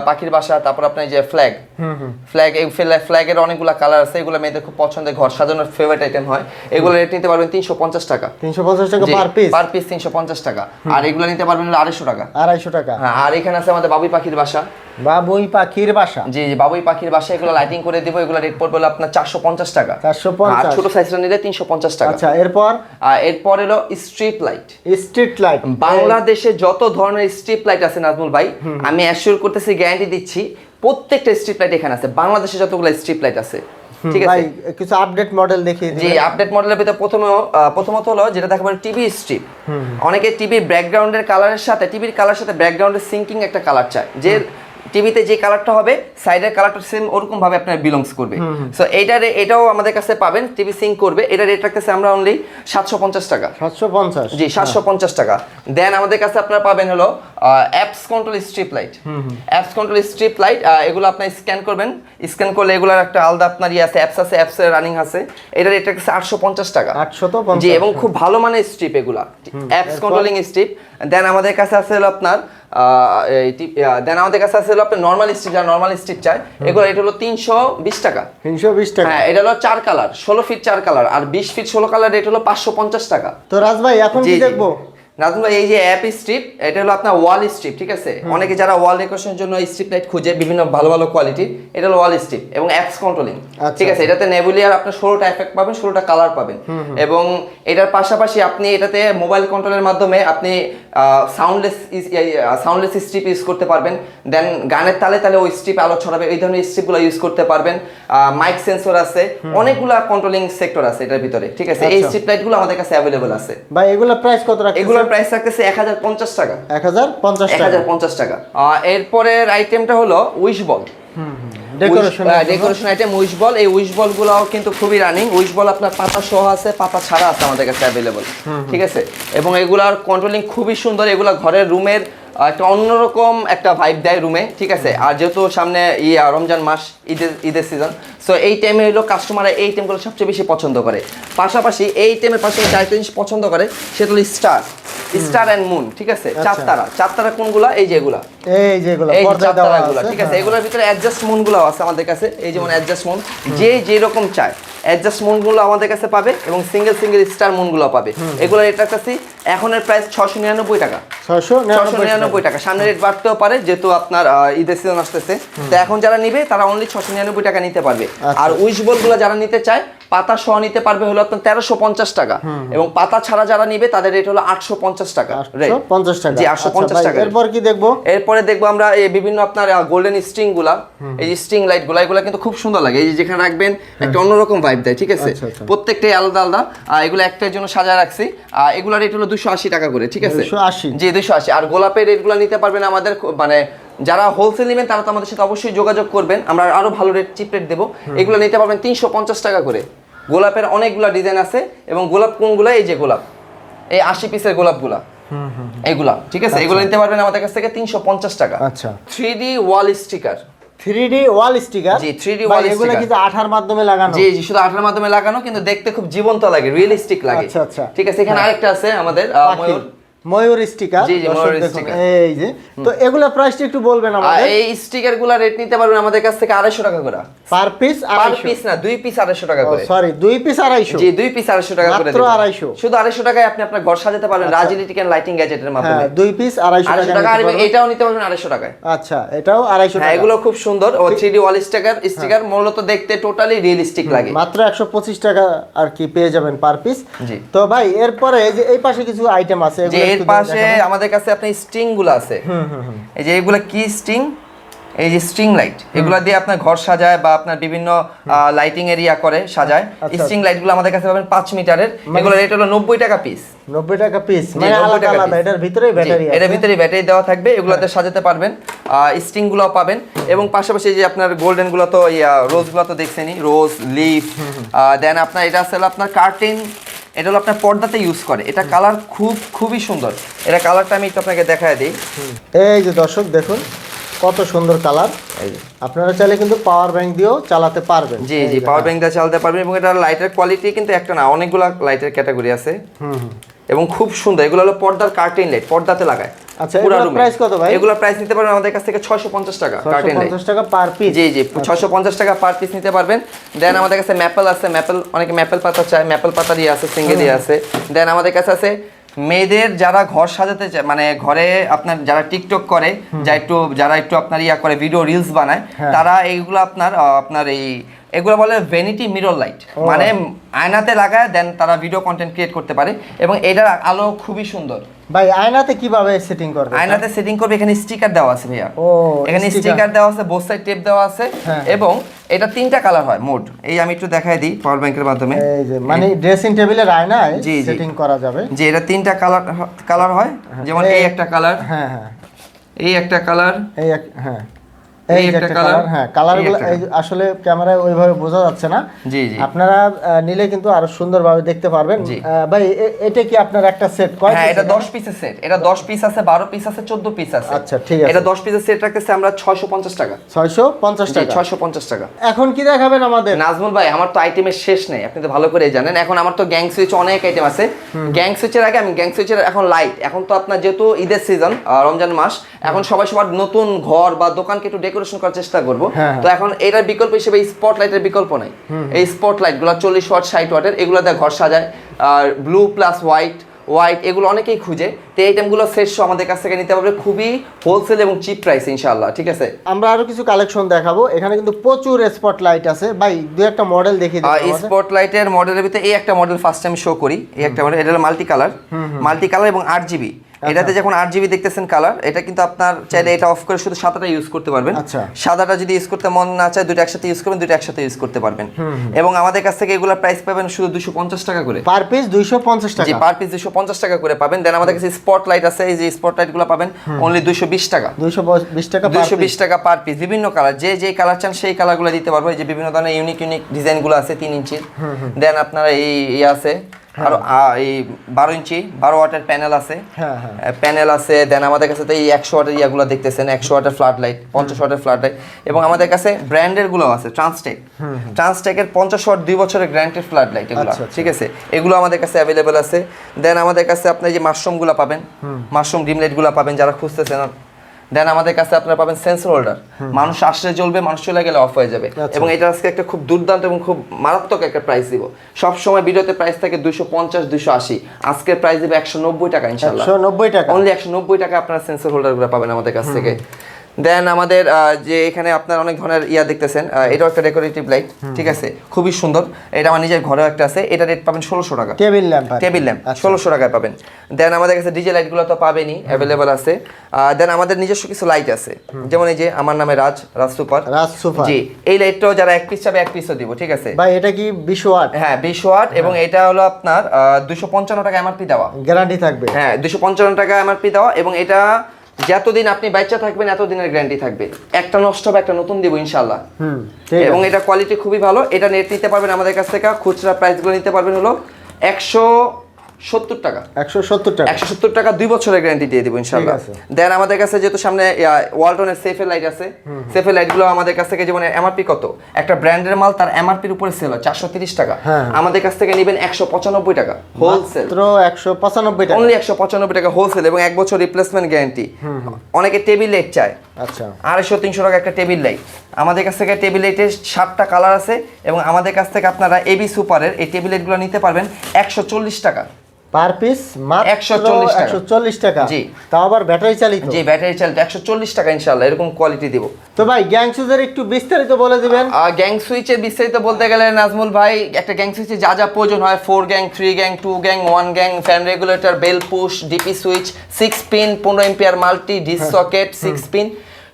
পাখির বাসা তারপর আপনার যে ফ্ল্যাগ ফ্ল্যাগ এই ফ্ল্যাগের অনেকগুলা কালার আছে। এগুলো মেয়েদের খুব পছন্দের ঘর। সাজানোর ফেভারিট আইটেম হয়। এগুলো রেট নিতে পারবেন তিনশো পঞ্চাশ টাকা। তিনশো পঞ্চাশ টাকা পার পিস পার পিস তিনশো পঞ্চাশ টাকা। আর এগুলো নিতে পারবেন আড়াইশো টাকা। আড়াইশো টাকা। হ্যাঁ আর এখানে আছে আমাদের বাবুই পাখির বাসা। বাবুই পাখির বাসা? জি জি বাবুই পাখির বাসা এগুলো লাইটিং করে দেবো এগুলো রেট পড়বে আপনার চারশো পঞ্চাশ টাকা। 450 আর ছোট সাইজটা নিলে তিনশো পঞ্চাশ টাকা। আচ্ছা এরপর? আর এরপর এলো স্ট্রিট লাইট স্ট্রিট লাইট বাংলাদেশে যত ধরনের স্ট্রিপ লাইট আছে নাজমুল ভাই আমি অ্যাসিওর করতেছি গ্যারান্টি দিচ্ছি প্রত্যেকটা স্ট্রিপ লাইট এখানে আছে। বাংলাদেশে যতগুলো স্ট্রিপ লাইট আছে ঠিক আছে? কিছু আপডেট মডেল দেখিয়ে জি আপডেট মডেলের ভিতরে প্রথমে প্রথমত হলো যেটা দেখা পারে টিভি স্ট্রিপ অনেকে টিভি ব্যাকগ্রাউন্ডের কালারের সাথে টিভির কালার সাথে ব্যাকগ্রাউন্ডের সিঙ্কিং একটা কালার চায়। যে টিভিতে যে কালারটা হবে সাইডের কালারটা সেম ওরকম ভাবে আপনার বিলংস করবে। সো এইটার এটাও আমাদের কাছে পাবেন টিভি সিঙ্ক করবে। এটা রেট রাখতেছে আমরা অনলি সাতশো পঞ্চাশ টাকা। সাতশো পঞ্চাশ জি সাতশো পঞ্চাশ টাকা। দেন আমাদের কাছে আপনারা পাবেন হলো apps control strip light apps control strip light এগুলো আপনি স্ক্যান করবেন। স্ক্যান করলে এগুলোর একটা আলাদা আপনার ইয়ে আছে অ্যাপস আছে অ্যাপস রানিং আছে। এটা রেট রাখছে আটশো পঞ্চাশ টাকা। আটশত জি এবং খুব ভালো মানের স্ট্রিপ এগুলা। অ্যাপস কন্ট্রোলিং স্ট্রিপ দেন আমাদের কাছে আছে হলো আপনার দেন আমাদের কাছে আছে হলো আপনার নর্মাল স্ট্রিপ যারা নর্মাল স্ট্রিপ চায় এগুলো এটা হলো তিনশো বিশ টাকা। তিনশো বিশ টাকা। হ্যাঁ এটা হলো চার কালার ষোলো ফিট চার কালার আর বিশ ফিট ষোলো কালার রেট হলো পাঁচশো পঞ্চাশ টাকা। তো রাজ ভাই এখন কি দেখব? নাজমুল ভাই এই যে অ্যাপ স্ট্রিপ এটা হলো আপনার ওয়াল স্ট্রিপ ঠিক আছে? অনেকে যারা ওয়াল ডেকোরেশনের জন্য স্ট্রিপ লাইট খুঁজে বিভিন্ন ভালো ভালো কোয়ালিটির এটা হলো ওয়াল স্ট্রিপ এবং অ্যাপস কন্ট্রোলিং আচ্ছা, ঠিক আছে? এটাতে নেবুলিয়ার আপনার ষোলোটা এফেক্ট পাবেন ষোলোটা কালার পাবেন। এবং এটার পাশাপাশি আপনি এটাতে মোবাইল কন্ট্রোলের মাধ্যমে আপনি সাউন্ডলেস সাউন্ডলেস স্ট্রিপ ইউজ করতে পারবেন। দেন গানের তালে তালে ওই স্ট্রিপ আলো ছড়াবে। এই ধরনের স্ট্রিপগুলো ইউজ করতে পারবেন। মাইক সেন্সর আছে। অনেকগুলা কন্ট্রোলিং সেক্টর আছে এটার ভিতরে। ঠিক আছে? এই আচ্ছা। স্ট্রিপ লাইটগুলো আমাদের কাছে অ্যাভেলেবল আছে। ভাই এগুলোর প্রাইস কত রাখছে এগুলোর প্রাইস থাকতেছে এক হাজার পঞ্চাশ টাকা। এক হাজার পঞ্চাশ এক টাকা হাজার পঞ্চাশ টাকা। এরপরের আইটেমটা হলো wish ball decoration decoration item wish ball এই উইশ বল গুলাও কিন্তু খুবই রানিং উইশ বল আপনার পাতা সহ আছে পাতা ছাড়া আছে আমাদের কাছে অ্যাভেলেবল ঠিক আছে? এবং এগুলার কন্ট্রোলিং খুবই সুন্দর। এগুলা ঘরের রুমের একটা অন্যরকম একটা ভাইব দেয় রুমে ঠিক আছে? আর যেহেতু সামনে ইয়া রমজান মাস ঈদের ঈদের সিজন সো এই টাইমে হলো কাস্টমাররা এই টাইমগুলো সবচেয়ে বেশি পছন্দ করে। পাশাপাশি এই টাইমের পাশাপাশি আরেকটা জিনিস পছন্দ করে সেটা হলো স্টার স্টার অ্যান্ড মুন ঠিক আছে? চার আচ্ছা। তারা চার তারা কোনগুলা? এই যে এগুলা এই যেগুলো এই যে চারতারাগুলো, আছে ঠিক আছে? হ্যাঁ। এগুলোর ভিতরে অ্যাডজাস্টগুলো আছে আমাদের কাছে এই যেমন অ্যাডজাস্ট মুন যে যেরকম চায়। অ্যাডজাস্ট মুনগুলো আমাদের কাছে পাবে এবং সিঙ্গেল সিঙ্গেল স্টার মুনগুলো পাবে। এগুলো এটার কাছে এখনের প্রাইস ছশো নিরানব্বই টাকা। ছশো নিরানব্বই টাকা। সামনে রেট বাড়তেও পারে যেহেতু আপনার ঈদের সিজন আসতেছে। তো এখন যারা নিবে তারা অনলি ছশো নিরানব্বই টাকা নিতে পারবে। আচ্ছা। আর উইশগুলো যারা নিতে চায় পাতা সহ নিতে পারবে হলো আপনার তেরোশো পঞ্চাশ টাকা। এবং পাতা ছাড়া যারা নিবে তাদের রেট হলো আটশো পঞ্চাশ টাকা পঞ্চাশ টাকা। জি আটশো আচ্ছা পঞ্চাশ টাকা এরপর কি দেখব? এরপরে দেখব আমরা এই বিভিন্ন আপনার গোল্ডেন স্ট্রিংগুলা এই যে স্ট্রিং লাইটগুলা এগুলো কিন্তু খুব সুন্দর লাগে। এই যে যেখানে রাখবেন একটা অন্যরকম ভাইব দেয় ঠিক আছে? আচ্ছা, আচ্ছা। প্রত্যেকটাই আলাদা আলাদা। আর এগুলো একটার জন্য সাজা রাখছি। আর এগুলো রেট হলো দুশো আশি টাকা করে ঠিক আছে? 280 জি দুশো আশি। আর গোলাপের রেটগুলো নিতে পারবেন আমাদের মানে যারা হোলসেল নেবেন তারা তো আমাদের সাথে অবশ্যই যোগাযোগ করবেন। আমরা আরও ভালো রেট চিপ রেট দেবো। এগুলো নিতে পারবেন তিনশো পঞ্চাশ টাকা করে। গোলাপের অনেকগুলো ডিজাইন আছে এবং গোলাপ কোনগুলো? এই যে গোলাপ। এই আশি পিসের গোলাপগুলা। এগুলা ঠিক আছে? এগুলো নিতে পারবেন আমাদের কাছ থেকে তিনশো পঞ্চাশ টাকা। আচ্ছা। Three D wall sticker three D wall sticker জি, 3D wall এগুলো sticker। আঠার মাধ্যমে লাগানো। জি জি শুধু আঠার মাধ্যমে লাগানো কিন্তু দেখতে খুব জীবন্ত লাগে রিয়েলিস্টিক লাগে। আচ্ছা, আচ্ছা। ঠিক আছে? এখানে আরেকটা আছে আমাদের ময়ূর। ময়ূর স্টিকার জি, জি, ময়ূর sticker। এই যে তো এগুলা প্রাইসটা একটু বলবেন আমাদের। এই স্টিকারগুলা রেট নিতে পারবেন আমাদের কাছ থেকে আড়াইশো টাকা করে। পার পিস পার পিস না দুই পিস আড়াইশো টাকা করে। সরি দুই পিস আড়াইশো। জি দুই পিস আড়াইশো টাকা করে মাত্র 250 শুধু আড়াইশো টাকায় আপনি আপনার ঘর সাজাতে পারবেন রাজ ইলেকট্রিক লাইটিং গ্যাজেটের মাধ্যমে। দুই পিস আড়াইশো আড়াইশো টাকা টাকা আর এটাও নিতে পারবেন আড়াইশো টাকায়। আচ্ছা এটাও আড়াইশো হ্যাঁ টাকা। এগুলো খুব সুন্দর। ও three D wall sticker sticker মূলত দেখতে টোটালি রিয়েলিস্টিক লাগে। মাত্র একশো পঁচিশ টাকা আর কি পেয়ে যাবেন পার পিস জি। তো ভাই এরপরে এই যে এই পাশে কিছু আইটেম আছে এগুলো এর পাশে আমাদের কাছে আপনার স্ট্রিংগুলো আছে এই যে এগুলো কি স্ট্রিং? এই যে স্ট্রিং লাইট। এগুলো দিয়ে আপনার ঘর সাজায় বা আপনার বিভিন্ন লাইটিং এরিয়া করে সাজায়। আচ্ছা। স্ট্রিং লাইটগুলো আমাদের কাছে পাবেন পাঁচ মিটারের। এগুলো রেট হলো নব্বই টাকা পিস নব্বই টাকা পিস মানে আলাদা আলাদা। এটার ভিতরে ব্যাটারি এটার ভিতরে ব্যাটারি দেওয়া থাকবে। এগুলোতে সাজাতে পারবেন। স্ট্রিংগুলো পাবেন। এবং পাশাপাশি যে আপনার গোল্ডেনগুলো তো রোজগুলো তো দেখছেনই। রোজ লিফ দেন আপনার এটা আছে আপনার কার্টেন এটা হলো আপনার পর্দাতে ইউজ করে। এটা কালার খুব খুবই সুন্দর। এটা কালারটা আমি একটু আপনাকে দেখায় দিই। এই যে দর্শক দেখুন কত সুন্দর কালার আপনারা চাইলে কিন্তু পাওয়ার ব্যাংক দিয়েও চালাতে পারবেন। জি জি পাওয়ার ব্যাংক দিয়ে চালাতে পারবেন এবং এটা লাইটের কোয়ালিটি কিন্তু একটা না অনেকগুলো লাইটের ক্যাটাগরি আছে। হুম হুম। এবং খুব সুন্দর। এগুলো হলো পর্দার কার্টেন লাইট পর্দাতে লাগায়। আচ্ছা, পুরা এগুলোর room এ। price কত ভাই? এগুলোর প্রাইস নিতে পারবেন আমাদের কাছ থেকে ছয়শো পঞ্চাশ টাকা কার্টেন লাইট পঞ্চাশ টাকা পার পিস জি জি ছয়শো পঞ্চাশ টাকা পার পিস নিতে পারবেন। দেন আমাদের কাছে ম্যাপেল আছে ম্যাপেল অনেকে ম্যাপেল পাতা চায় ম্যাপেল পাতা দিয়ে আছে আছে। দেন আমাদের কাছে আছে মেয়েদের যারা ঘর সাজাতে চায় মানে ঘরে আপনার যারা টিকটক করে যা একটু যারা একটু আপনার ইয়া করে ভিডিও রিলস বানায় হ্যাঁ। তারা এইগুলো আপনার আপনার এই এগুলো বলে ভ্যানিটি মিরর লাইট মানে আয়নাতে লাগায় দেন তারা ভিডিও কন্টেন্ট ক্রিয়েট করতে পারে। এবং এটার আলো খুবই সুন্দর। ভাই আয়নাতে কীভাবে সেটিং করবে? আয়নাতে সেটিং করবে এখানে স্টিকার দেওয়া আছে ভাইয়া। ও, এখানে স্টিকার দেওয়া আছে বোথ সাইড টেপ দেওয়া আছে। হ্যাঁ। এবং এটা তিনটা কালার হয় মোড এই আমি একটু দেখাই দিই পাওয়ার ব্যাংকের মাধ্যমে। এই যে মানে ড্রেসিং টেবিলের আয়নায়। সেটিং করা যাবে। যে এটা তিনটা কালার কালার হয়। যেমন এই একটা কালার হ্যাঁ হ্যাঁ। এই একটা কালার এই হ্যাঁ। এই একটা কালার হ্যাঁ কালারগুলো আসলে ক্যামেরায় ওইভাবে বোঝা যাচ্ছে না। জি জি। আপনারা নিলে কিন্তু আরও সুন্দরভাবে দেখতে পারবেন। ভাই এটা কি আপনার একটা সেট কয় হ্যাঁ এটা এটা? দশ পিসের সেট এটা দশ পিস আছে বারো পিস আছে চোদ্দ পিস আছে। আচ্ছা, ঠিক আছে। এটা দশ পিসের সেট রাখতেছে আমরা ছয়শো পঞ্চাশ টাকা। ছয়শো পঞ্চাশ টাকা? ছয়শো পঞ্চাশ টাকা। এখন কি দেখাবেন আমাদের? নাজমুল ভাই আমার তো আইটেমের শেষ নেই আপনি তো ভালো করে জানেন। এখন আমার তো গ্যাং সুইচ অনেক আইটেম আছে। গ্যাং সুইচের আগে আমি গ্যাং সুইচের এখন লাইট এখন তো আপনার যেহেতু ঈদের সিজন রমজান মাস এখন সবাই সবার নতুন ঘর বা দোকানকে একটু ডেকোরেশন করার চেষ্টা করব। হ্যাঁ, তো এখন এটার বিকল্প হিসেবে স্পট লাইটের বিকল্প নাই। এই স্পট লাইটগুলো চল্লিশ ওয়াট ষাট ওয়াটের এগুলো দিয়ে ঘর সাজায়। আর ব্লু প্লাস হোয়াইট হোয়াইট এগুলো অনেকেই খুঁজে। তো এই আইটেমগুলো শেষ আমাদের কাছ থেকে নিতে পারবে। খুবই হোলসেল এবং চিপ প্রাইস ইনশাআল্লাহ ঠিক আছে? আমরা আরও কিছু কালেকশন দেখাবো। এখানে কিন্তু প্রচুর স্পট লাইট আছে। ভাই দুই একটা মডেল দেখিয়ে দিন আমাদের। স্পট লাইটের মডেলের ভিতরে এই একটা মডেল ফার্স্ট টাইম শো করি। এই একটা মডেল এটা মাল্টি কালার মাল্টি কালার এবং আট জিবি। এটাতে যখন আট জিবি দেখতেছেন কালার এটা কিন্তু আপনার চাইলে এটা অফ করে শুধু সাদাটা ইউজ করতে পারবেন। আচ্ছা। সাদাটা যদি ইউজ করতে মন না চায় দুটো একসাথে ইউজ করবেন দুটো একসাথে ইউজ করতে পারবেন। এবং আমাদের কাছ থেকে এগুলোর প্রাইস পাবেন শুধু দুশো পঞ্চাশ টাকা করে। পার পিস দুইশো পঞ্চাশ জি টাকা। পার পিস দুশো পঞ্চাশ টাকা করে পাবেন। দেন আমাদের কাছে স্পট লাইট আছে এই যে স্পট লাইটগুলো পাবেন অনলি দুশো বিশ টাকা। দুইশো বিশ টাকা দুইশো বিশ টাকা পার পিস বিভিন্ন কালার যে যে কালার চান সেই কালারগুলো দিতে পারব। এই যে বিভিন্ন ধরনের ইউনিক ইউনিক ডিজাইনগুলো আছে তিন ইঞ্চির দেন আপনার এই আছে আর এই বারো ইঞ্চি বারো ওয়াটের প্যানেল আছে। হ্যাঁ হ্যাঁ। প্যানেল আছে দেন আমাদের কাছে তো এই একশো ওয়াটের ইয়াগুলো দেখতেছেন একশো ওয়াটের ফ্ল্যাট লাইট পঞ্চাশ ওয়াটের ফ্ল্যাট লাইট এবং আমাদের কাছে ব্র্যান্ডেরগুলো আছে ট্রান্সটেক ট্রান্সটেকের পঞ্চাশ ওয়াট দুই বছরের গ্যারান্টেড ফ্লাড লাইট এগুলো আচ্ছা, আচ্ছা। ঠিক আছে? এগুলো আমাদের কাছে অ্যাভেলেবেল আছে। দেন আমাদের কাছে আপনি যে মাশরুমগুলো পাবেন মাশরুম ডিম লাইটগুলো পাবেন যারা খুঁজতেছেন দেন আমাদের কাছে আপনারা পাবেন সেন্সর হোল্ডার মানুষ আসলে জ্বলবে মানুষ চলে গেলে অফ হয়ে যাবে। আচ্ছা। এবং এটা আজকে একটা খুব দুর্দান্ত এবং খুব মারাত্মক একটা প্রাইস দিব। সব সময় ভিডিওতে প্রাইস থাকে দুশো পঞ্চাশ দুশো আশি। আজকের প্রাইস দেবে একশো নব্বই টাকা ইনশাল্লাহ নব্বই টাকা। অনলি একশো নব্বই টাকা আপনারা সেন্সর হোল্ডারগুলো পাবেন আমাদের কাছ থেকে। দেন আমাদের যে এখানে আপনার অনেক ধরনের ইয়া দেখতেছেন এটাও একটা ডেকোরেটিভ লাইট ঠিক আছে? খুবই সুন্দর। এটা আমার নিজের ঘরেও একটা আছে। এটা রেট পাবেন ষোলোশো টাকা। টেবিল ল্যাম্প টেবিল ল্যাম্প ষোলোশো টাকায় পাবেন। দেন আমাদের কাছে ডিজে লাইটগুলো তো পাবেনই অ্যাভেলেবল আছে। দেন আমাদের নিজস্ব কিছু লাইট আছে। যেমন এই যে আমার নামে রাজ রাজ সুপার। রাজ সুপার। জি এই লাইটটাও যারা এক পিস চাবে এক পিসও দিব ঠিক আছে? ভাই এটা কি বিশ ওয়াট? হ্যাঁ বিশ ওয়াট এবং এটা হলো আপনার দুশো পঞ্চান্ন টাকা এমআরপি দেওয়া। গ্যারান্টি থাকবে। হ্যাঁ দুশো পঞ্চান্ন টাকা এমআরপি দেওয়া এবং এটা যতদিন আপনি বাচ্চা থাকবেন এতদিনের গ্যারান্টি থাকবে। একটা নষ্ট হবে একটা নতুন দিব ইনশাল্লাহ হুম এবং এটা কোয়ালিটি খুবই ভালো। এটা নেট নিতে পারবেন আমাদের কাছ থেকে খুচরা প্রাইসগুলো নিতে পারবেন হলো একশো সত্তর টাকা। একশো সত্তর টাকা। একশো সত্তর টাকা দুই বছরের গ্যারান্টি দিয়ে দিব ইনশাল্লাহ দেন আমাদের কাছে যেহেতু সামনে ওয়ালটনের সেফের লাইট আছে। সেফের লাইটগুলো আমাদের কাছ থেকে যেমন এমআরপি কত? একটা ব্র্যান্ডের মাল তার এমআরপির উপরে সেল হয় চারশো তিরিশ টাকা। হ্যাঁ। আমাদের কাছ থেকে নেবেন একশো পঁচানব্বই টাকা হোলসেল একশো পঁচানব্বই টাকা। অনলি একশো পঁচানব্বই টাকা হোলসেল এবং এক বছর রিপ্লেসমেন্ট গ্যারান্টি অনেকে টেবিল লাইট চায়। আচ্ছা। আড়াইশো তিনশো টাকা একটা টেবিল লাইট আমাদের কাছ থেকে টেবিল লাইটের সাতটা কালার আছে এবং আমাদের কাছ থেকে আপনারা এবি সুপারের এই টেবিল লাইটগুলো নিতে পারবেন একশো চল্লিশ টাকা। পার পিস মাত্র 140 টাকা। জি। তাও আবার ব্যাটারি চালিত। যে ব্যাটারি চালিত। একশো চল্লিশ টাকা ইনশাল্লাহ এরকম কোয়ালিটি দিব। তো ভাই গ্যাং সুজের একটু বিস্তারিত বলে দিবেন। গ্যাং সুইচের বিস্তারিত বলতে গেলে নাজমুল ভাই একটা গ্যাং সুইচে যা যা প্রয়োজন হয় four gang three gang two gang one gang fan regulator bell push DP switch six pin পনেরো এম্পিয়ার মাল্টি ডিস সকেট সিক্স পিন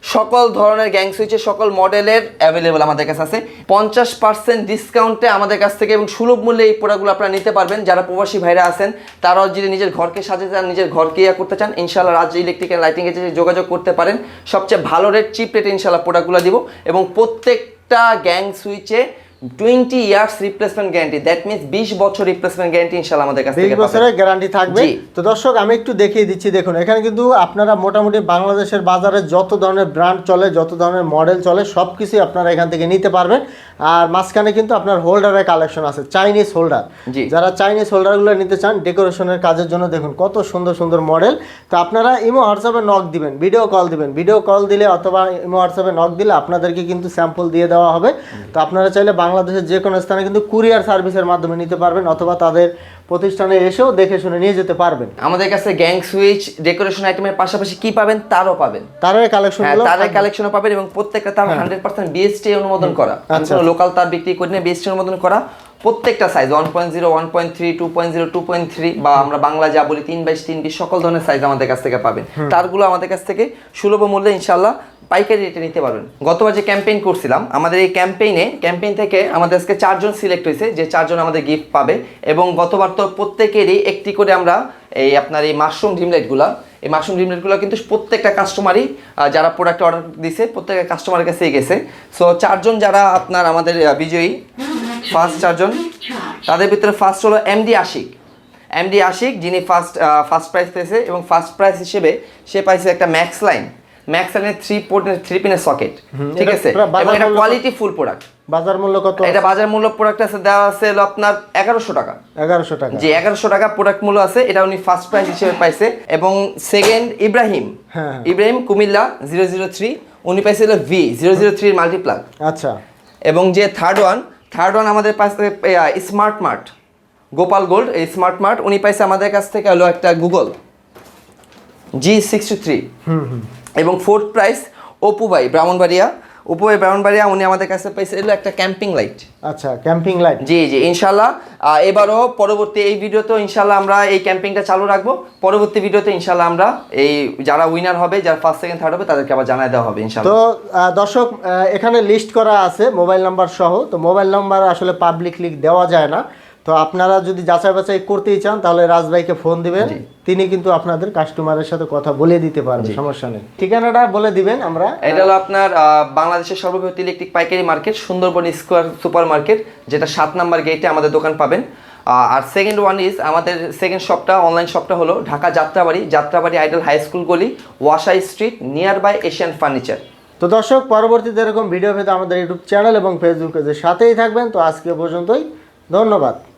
সকল ধরনের গ্যাং সুইচের সকল মডেলের অ্যাভেলেবেল আমাদের কাছে আছে। পঞ্চাশ পার্সেন্ট ডিসকাউন্টে আমাদের কাছ থেকে এবং সুলভ মূল্যে এই প্রোডাক্টগুলো আপনারা নিতে পারবেন। যারা প্রবাসী ভাইরা আছেন, তারাও যদি নিজের ঘরকে সাজাতে চান, নিজের ঘরকে ইয়া করতে চান ইনশাল্লাহ রাজ্য ইলেকট্রিক অ্যান্ড লাইটিংয়ে যে যোগাযোগ করতে পারেন, সবচেয়ে ভালো রেট চিপ রেট ইনশাল্লাহ প্রোডাক্টগুলো দিব। এবং প্রত্যেকটা gang সুইচে twenty years replacement guarantee that means বিশ বছর রিপ্লেসমেন্ট গ্যারান্টি ইনশাল্লাহ আমাদের কাছ বিশ। বছরের গ্যারান্টি থাকবে। তো দর্শক আমি একটু দেখিয়ে দিচ্ছি দেখুন এখানে কিন্তু আপনারা মোটামুটি বাংলাদেশের বাজারে যত ধরনের ব্র্যান্ড চলে যত ধরনের মডেল চলে সব কিছুই আপনারা এখান থেকে নিতে পারবেন। আর মাঝখানে কিন্তু আপনার হোল্ডারের কালেকশন আছে চাইনিজ হোল্ডার। যারা চাইনিজ হোল্ডারগুলো নিতে চান ডেকোরেশনের কাজের জন্য দেখুন কত সুন্দর সুন্দর মডেল তো আপনারা ইমো হোয়াটসঅ্যাপে নক দিবেন ভিডিও কল দিবেন। ভিডিও কল দিলে অথবা ইমো হোয়াটসঅ্যাপে নক দিলে আপনাদেরকে কিন্তু স্যাম্পল দিয়ে দেওয়া হবে। তো আপনারা চাইলে বাংলাদেশের যে কোনো স্থানে কিন্তু কুরিয়ার সার্ভিসের মাধ্যমে নিতে পারবেন অথবা তাদের প্রতিষ্ঠানে এসেও দেখে শুনে নিয়ে যেতে পারবেন। আমাদের কাছে গ্যাং সুইচ ডেকোরেশন আইটেমের পাশাপাশি কি পাবেন? তারও পাবেন। তারের কালেকশন হ্যাঁ তারের কালেকশনও পাবেন এবং প্রত্যেকটা তার হান্ড্রেড পার্সেন্ট বিএসটি অনুমোদন করা। আমি আচ্ছা। লোকাল তার বিক্রি করে নিয়ে বিএসটি অনুমোদন করা। প্রত্যেকটা size one point zero one point three two point zero two point three বা আমরা বাংলা যা বলি তিন বাইশ তিন বিশ সকল ধরনের সাইজ আমাদের কাছ থেকে পাবেন। তারগুলো আমাদের কাছ থেকে সুলভ মূল্যে ইনশাল্লাহ পাইকারি রেটে নিতে পারবেন। গতবার যে ক্যাম্পেইন করছিলাম। আমাদের এই ক্যাম্পেইনে ক্যাম্পেইন থেকে আমাদের আজকে চারজন সিলেক্ট হয়েছে যে চারজন আমাদের গিফট পাবে। এবং গতবার তো প্রত্যেকেরই একটি করে আমরা এই আপনার এই মাশরুম ড্রিমলাইটগুলা এই মাশরুম ড্রিমলাইটগুলো কিন্তু প্রত্যেকটা কাস্টমারই যারা প্রোডাক্ট অর্ডার দিছে প্রত্যেকটা কাস্টমারের কাছেই গেছে। সো চারজন যারা আপনার আমাদের বিজয়ী ফার্স্ট চারজন। তাদের ভিতরে ফার্স্ট হলো এমডি আশিক। এমডি আশিক যিনি ফার্স্ট ফার্স্ট প্রাইজ পেয়েছে এবং ফার্স্ট প্রাইজ হিসেবে সে পাইছে একটা ম্যাক্স লাইন ম্যাক্স লাইনের থ্রি পোর্টের থ্রি পিনের সকেট ঠিক আছে? এবং এটা কোয়ালিটি ফুল প্রোডাক্ট বাজার মূল্য কত এটা বাজার মূল্য প্রোডাক্ট আছে দেওয়া আছে হলো আপনার এগারোশো টাকা। এগারোশো টাকা। যে এগারোশো টাকা প্রোডাক্ট মূল্য আছে এটা উনি ফার্স্ট প্রাইজ হিসেবে পাইছে। এবং সেকেন্ড ইব্রাহিম। হ্যাঁ। Ibrahim Comilla zero zero three উনি পাইছিল ভি জিরো জিরো থ্রির মাল্টিপ্লাগ আচ্ছা। এবং যে থার্ড ওয়ান থার্ড ওয়ান আমাদের পাশে স্মার্ট মার্ট গোপাল গোল্ড এই স্মার্ট মার্ট উনি পাইছে আমাদের কাছ থেকে হলো একটা গুগল জি সিক্সটি থ্রি এবং ফোর্থ প্রাইস অপু ভাই ব্রাহ্মণবাড়িয়া। অপু ভাই ব্রাহ্মণবাড়িয়া উনি আমাদের কাছে পাইছে এলো একটা ক্যাম্পিং লাইট আচ্ছা ক্যাম্পিং লাইট জি জি ইনশাল্লাহ এবারও পরবর্তী এই ভিডিওতেও ইনশাল্লাহ আমরা এই ক্যাম্পিংটা চালু রাখব। পরবর্তী ভিডিওতে ইনশাল্লাহ আমরা এই যারা উইনার হবে যারা ফার্স্ট সেকেন্ড থার্ড হবে তাদেরকে আবার জানাই দেওয়া হবে ইনশাল্লাহ তো দর্শক এখানে লিস্ট করা আছে মোবাইল নাম্বার সহ। তো মোবাইল নাম্বার আসলে পাবলিকলি দেওয়া যায় না। তো আপনারা যদি যাচাই বাছাই করতেই চান তাহলে রাজভাইকে ফোন দিবেন। তিনি কিন্তু আপনাদের কাস্টমারের সাথে কথা বলে দিতে পারবে সমস্যা নেই। ঠিকানাটা বলে দিবেন আমরা। এটা হলো আপনার বাংলাদেশের সর্ববৃহৎ ইলেকট্রিক পাইকারি market Sundarban square super market যেটা সাত নাম্বার গেটে আমাদের দোকান পাবেন। আর সেকেন্ড ওয়ান ইজ আমাদের সেকেন্ড শপটা অনলাইন শপটা হলো Dhaka Jatrabari Jatrabari idol high school গলি ওয়াশাই street near by Asian furniture তো দর্শক পরবর্তীতে এরকম ভিডিও পেতে আমাদের ইউটিউব চ্যানেল এবং ফেসবুক পেজের সাথেই থাকবেন। তো আজকে পর্যন্তই। ধন্যবাদ।